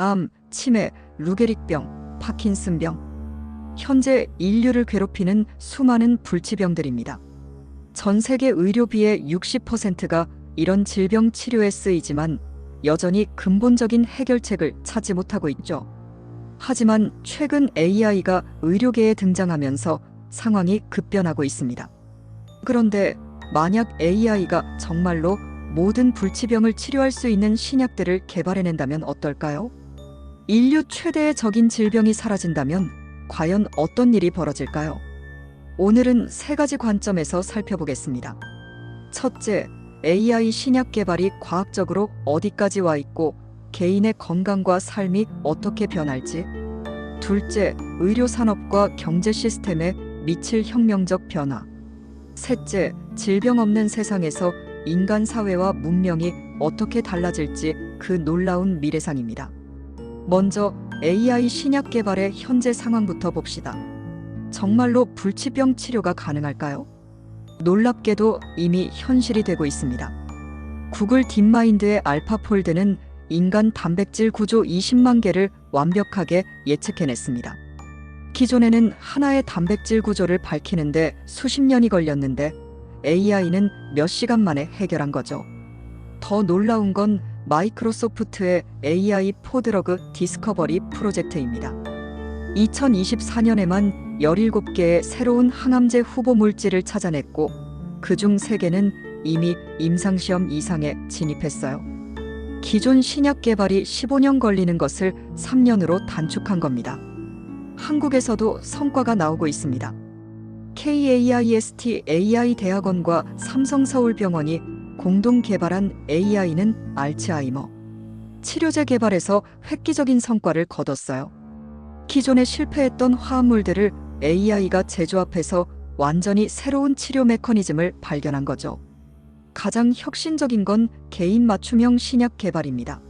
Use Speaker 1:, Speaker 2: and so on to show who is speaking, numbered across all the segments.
Speaker 1: 암, 치매, 루게릭병, 파킨슨병. 현재 인류를 괴롭히는 수많은 불치병들입니다. 전 세계 의료비의 60%가 이런 질병 치료에 쓰이지만 여전히 근본적인 해결책을 찾지 못하고 있죠. 하지만 최근 AI가 의료계에 등장하면서 상황이 급변하고 있습니다. 그런데 만약 AI가 정말로 모든 불치병을 치료할 수 있는 신약들을 개발해낸다면 어떨까요? 인류 최대의 적인 질병이 사라진다면 과연 어떤 일이 벌어질까요? 오늘은 세 가지 관점에서 살펴보겠습니다. 첫째, AI 신약 개발이 과학적으로 어디까지 와 있고 개인의 건강과 삶이 어떻게 변할지. 둘째, 의료 산업과 경제 시스템에 미칠 혁명적 변화. 셋째, 질병 없는 세상에서 인간 사회와 문명이 어떻게 달라질지 그 놀라운 미래상입니다. 먼저 AI 신약 개발의 현재 상황부터 봅시다. 정말로 불치병 치료가 가능할까요? 놀랍게도 이미 현실이 되고 있습니다. 구글 딥마인드의 알파폴드는 인간 단백질 구조 20만 개를 완벽하게 예측해냈습니다. 기존에는 하나의 단백질 구조를 밝히는데 수십 년이 걸렸는데 AI는 몇 시간 만에 해결한 거죠. 더 놀라운 건 마이크로소프트의 AI 포드러그 디스커버리 프로젝트입니다. 2024년에만 17개의 새로운 항암제 후보 물질을 찾아냈고 그중 3개는 이미 임상시험 이상에 진입했어요. 기존 신약 개발이 15년 걸리는 것을 3년으로 단축한 겁니다. 한국에서도 성과가 나오고 있습니다. KAIST AI 대학원과 삼성서울병원이 공동 개발한 AI는 알츠하이머 치료제 개발에서 획기적인 성과를 거뒀어요. 기존에 실패했던 화합물들을 AI가 제조합해서 완전히 새로운 치료 메커니즘을 발견한 거죠. 가장 혁신적인 건 개인 맞춤형 신약 개발입니다.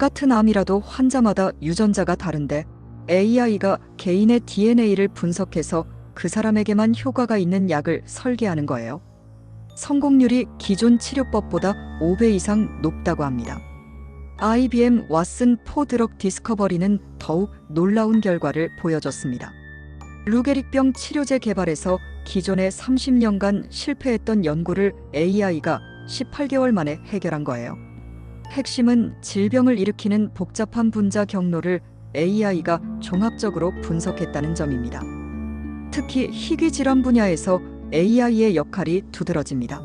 Speaker 1: 같은 암이라도 환자마다 유전자가 다른데 AI가 개인의 DNA를 분석해서 그 사람에게만 효과가 있는 약을 설계하는 거예요. 성공률이 기존 치료법보다 5배 이상 높다고 합니다. IBM 왓슨 포드럭 디스커버리는 더욱 놀라운 결과를 보여줬습니다. 루게릭병 치료제 개발에서 기존의 30년간 실패했던 연구를 AI가 18개월 만에 해결한 거예요. 핵심은 질병을 일으키는 복잡한 분자 경로를 AI가 종합적으로 분석했다는 점입니다. 특히 희귀 질환 분야에서 AI의 역할이 두드러집니다.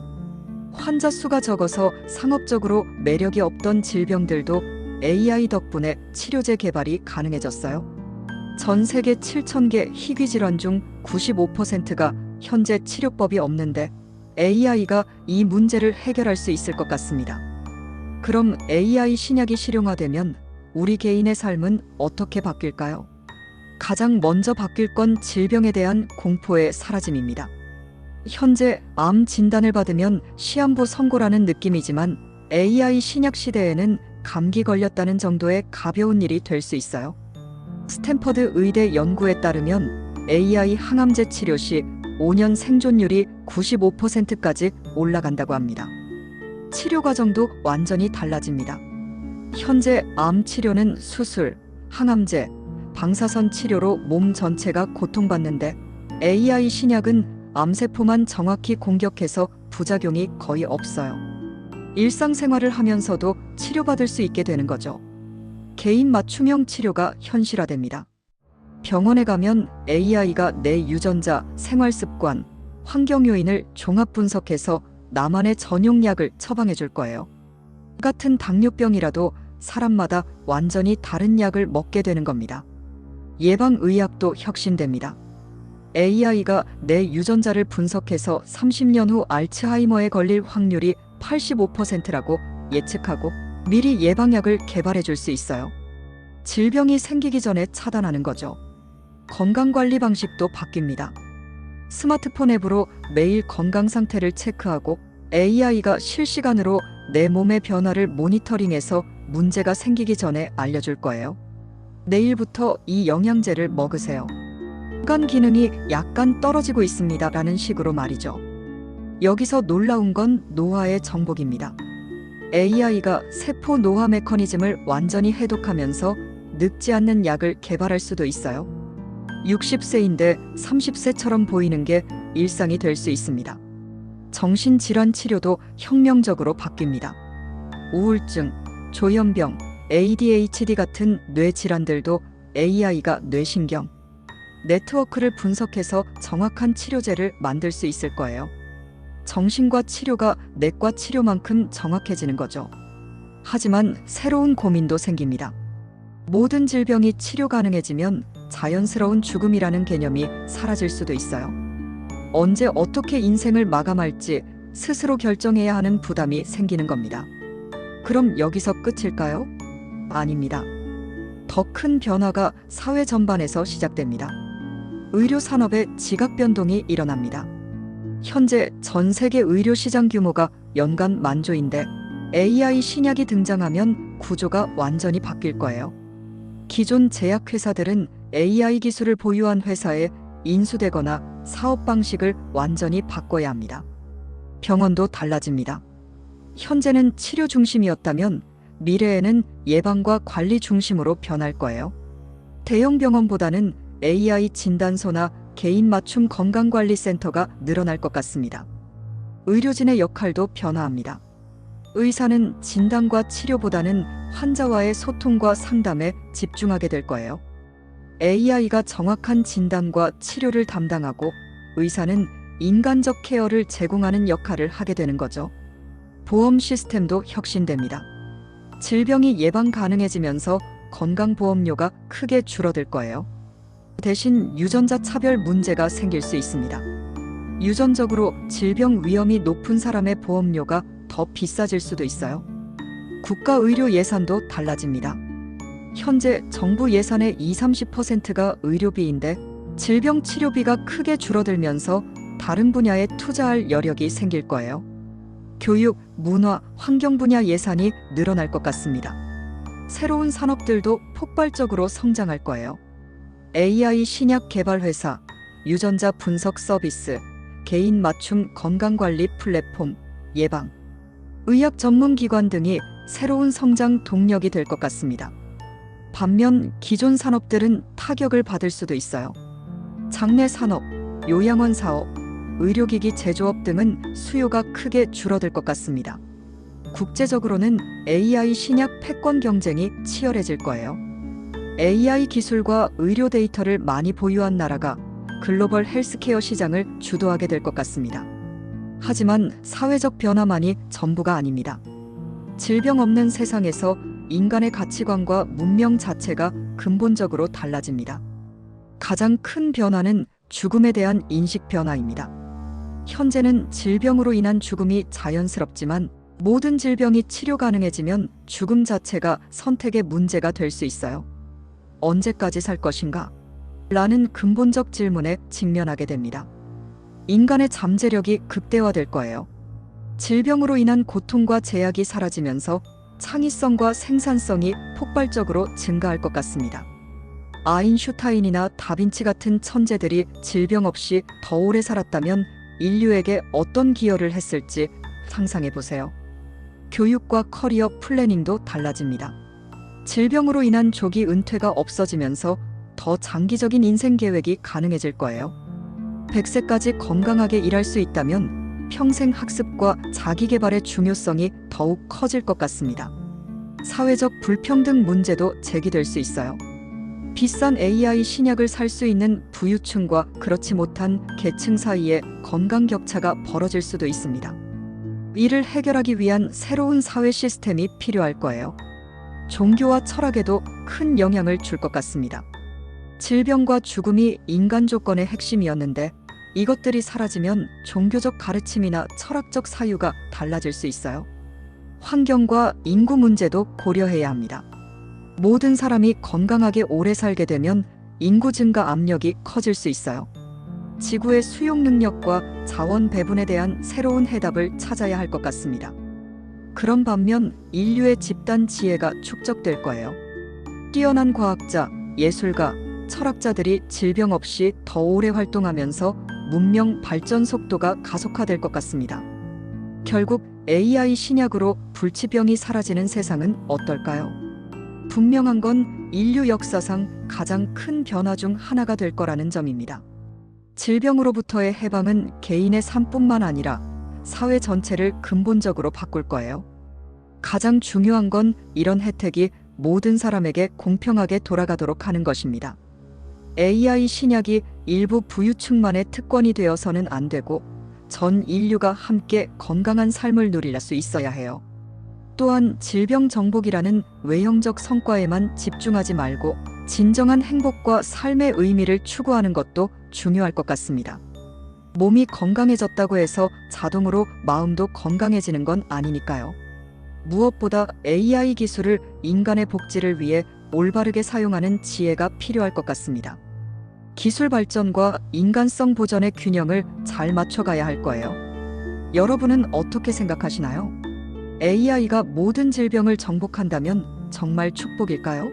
Speaker 1: 환자 수가 적어서 상업적으로 매력이 없던 질병들도 AI 덕분에 치료제 개발이 가능해졌어요. 전 세계 7,000개 희귀 질환 중 95%가 현재 치료법이 없는데 AI가 이 문제를 해결할 수 있을 것 같습니다. 그럼 AI 신약이 실용화되면 우리 개인의 삶은 어떻게 바뀔까요? 가장 먼저 바뀔 건 질병에 대한 공포의 사라짐입니다. 현재 암 진단을 받으면 시한부 선고라는 느낌이지만 AI 신약 시대에는 감기 걸렸다는 정도의 가벼운 일이 될 수 있어요. 스탠퍼드 의대 연구에 따르면 AI 항암제 치료 시 5년 생존율이 95%까지 올라간다고 합니다. 치료 과정도 완전히 달라집니다. 현재 암 치료는 수술, 항암제, 방사선 치료로 몸 전체가 고통받는데 AI 신약은 암세포만 정확히 공격해서 부작용이 거의 없어요. 일상생활을 하면서도 치료받을 수 있게 되는 거죠. 개인 맞춤형 치료가 현실화됩니다. 병원에 가면 AI가 내 유전자, 생활 습관, 환경 요인을 종합 분석해서 나만의 전용 약을 처방해 줄 거예요. 같은 당뇨병이라도 사람마다 완전히 다른 약을 먹게 되는 겁니다. 예방의학도 혁신됩니다. AI가 내 유전자를 분석해서 30년 후 알츠하이머에 걸릴 확률이 85%라고 예측하고 미리 예방약을 개발해 줄 수 있어요. 질병이 생기기 전에 차단하는 거죠. 건강관리 방식도 바뀝니다. 스마트폰 앱으로 매일 건강 상태를 체크하고 AI가 실시간으로 내 몸의 변화를 모니터링해서 문제가 생기기 전에 알려줄 거예요. 내일부터 이 영양제를 먹으세요. 간 기능이 약간 떨어지고 있습니다. 라는 식으로 말이죠. 여기서 놀라운 건 노화의 정복입니다. AI가 세포 노화 메커니즘을 완전히 해독하면서 늙지 않는 약을 개발할 수도 있어요. 60세인데 30세처럼 보이는 게 일상이 될 수 있습니다. 정신질환 치료도 혁명적으로 바뀝니다. 우울증, 조현병, ADHD 같은 뇌 질환들도 AI가 뇌신경, 네트워크를 분석해서 정확한 치료제를 만들 수 있을 거예요. 정신과 치료가 내과 치료만큼 정확해지는 거죠. 하지만 새로운 고민도 생깁니다. 모든 질병이 치료 가능해지면 자연스러운 죽음이라는 개념이 사라질 수도 있어요. 언제 어떻게 인생을 마감할지 스스로 결정해야 하는 부담이 생기는 겁니다. 그럼 여기서 끝일까요? 아닙니다. 더 큰 변화가 사회 전반에서 시작됩니다. 의료 산업의 지각 변동이 일어납니다. 현재 전 세계 의료 시장 규모가 연간 만조인데 AI 신약이 등장하면 구조가 완전히 바뀔 거예요. 기존 제약회사들은 AI 기술을 보유한 회사에 인수되거나 사업 방식을 완전히 바꿔야 합니다. 병원도 달라집니다. 현재는 치료 중심이었다면 미래에는 예방과 관리 중심으로 변할 거예요. 대형 병원보다는 AI 진단소나 개인 맞춤 건강관리센터가 늘어날 것 같습니다. 의료진의 역할도 변화합니다. 의사는 진단과 치료보다는 환자와의 소통과 상담에 집중하게 될 거예요. AI가 정확한 진단과 치료를 담당하고 의사는 인간적 케어를 제공하는 역할을 하게 되는 거죠. 보험 시스템도 혁신됩니다. 질병이 예방 가능해지면서 건강보험료가 크게 줄어들 거예요. 대신 유전자 차별 문제가 생길 수 있습니다. 유전적으로 질병 위험이 높은 사람의 보험료가 더 비싸질 수도 있어요. 국가 의료 예산도 달라집니다. 현재 정부 예산의 20, 30%가 의료비인데 질병 치료비가 크게 줄어들면서 다른 분야에 투자할 여력이 생길 거예요. 교육, 문화, 환경 분야 예산이 늘어날 것 같습니다. 새로운 산업들도 폭발적으로 성장할 거예요. AI 신약 개발 회사, 유전자 분석 서비스, 개인 맞춤 건강관리 플랫폼, 예방, 의학 전문 기관 등이 새로운 성장 동력이 될 것 같습니다. 반면 기존 산업들은 타격을 받을 수도 있어요. 장내 산업, 요양원 사업, 의료기기 제조업 등은 수요가 크게 줄어들 것 같습니다. 국제적으로는 AI 신약 패권 경쟁이 치열해질 거예요. AI 기술과 의료 데이터를 많이 보유한 나라가 글로벌 헬스케어 시장을 주도하게 될 것 같습니다. 하지만 사회적 변화만이 전부가 아닙니다. 질병 없는 세상에서 인간의 가치관과 문명 자체가 근본적으로 달라집니다. 가장 큰 변화는 죽음에 대한 인식 변화입니다. 현재는 질병으로 인한 죽음이 자연스럽지만 모든 질병이 치료 가능해지면 죽음 자체가 선택의 문제가 될 수 있어요. 언제까지 살 것인가? 라는 근본적 질문에 직면하게 됩니다. 인간의 잠재력이 극대화될 거예요. 질병으로 인한 고통과 제약이 사라지면서 창의성과 생산성이 폭발적으로 증가할 것 같습니다. 아인슈타인이나 다빈치 같은 천재들이 질병 없이 더 오래 살았다면 인류에게 어떤 기여를 했을지 상상해 보세요. 교육과 커리어 플래닝도 달라집니다. 질병으로 인한 조기 은퇴가 없어지면서 더 장기적인 인생 계획이 가능해질 거예요. 100세까지 건강하게 일할 수 있다면 평생 학습과 자기 개발의 중요성이 더욱 커질 것 같습니다. 사회적 불평등 문제도 제기될 수 있어요. 비싼 AI 신약을 살 수 있는 부유층과 그렇지 못한 계층 사이에 건강 격차가 벌어질 수도 있습니다. 이를 해결하기 위한 새로운 사회 시스템이 필요할 거예요. 종교와 철학에도 큰 영향을 줄 것 같습니다. 질병과 죽음이 인간 조건의 핵심이었는데 이것들이 사라지면 종교적 가르침이나 철학적 사유가 달라질 수 있어요. 환경과 인구 문제도 고려해야 합니다. 모든 사람이 건강하게 오래 살게 되면 인구 증가 압력이 커질 수 있어요. 지구의 수용 능력과 자원 배분에 대한 새로운 해답을 찾아야 할 것 같습니다. 그런 반면 인류의 집단 지혜가 축적될 거예요. 뛰어난 과학자, 예술가, 철학자들이 질병 없이 더 오래 활동하면서 문명 발전 속도가 가속화될 것 같습니다. 결국 AI 신약으로 불치병이 사라지는 세상은 어떨까요? 분명한 건 인류 역사상 가장 큰 변화 중 하나가 될 거라는 점입니다. 질병으로부터의 해방은 개인의 삶뿐만 아니라 사회 전체를 근본적으로 바꿀 거예요. 가장 중요한 건 이런 혜택이 모든 사람에게 공평하게 돌아가도록 하는 것입니다. AI 신약이 일부 부유층만의 특권이 되어서는 안 되고 전 인류가 함께 건강한 삶을 누릴 수 있어야 해요. 또한 질병 정복이라는 외형적 성과에만 집중하지 말고 진정한 행복과 삶의 의미를 추구하는 것도 중요할 것 같습니다. 몸이 건강해졌다고 해서 자동으로 마음도 건강해지는 건 아니니까요. 무엇보다 AI 기술을 인간의 복지를 위해 올바르게 사용하는 지혜가 필요할 것 같습니다. 기술 발전과 인간성 보전의 균형을 잘 맞춰가야 할 거예요. 여러분은 어떻게 생각하시나요? AI가 모든 질병을 정복한다면 정말 축복일까요?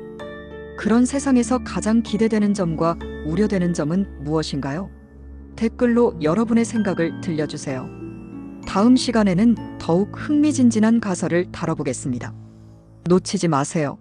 Speaker 1: 그런 세상에서 가장 기대되는 점과 우려되는 점은 무엇인가요? 댓글로 여러분의 생각을 들려주세요. 다음 시간에는 더욱 흥미진진한 가설을 다뤄보겠습니다. 놓치지 마세요.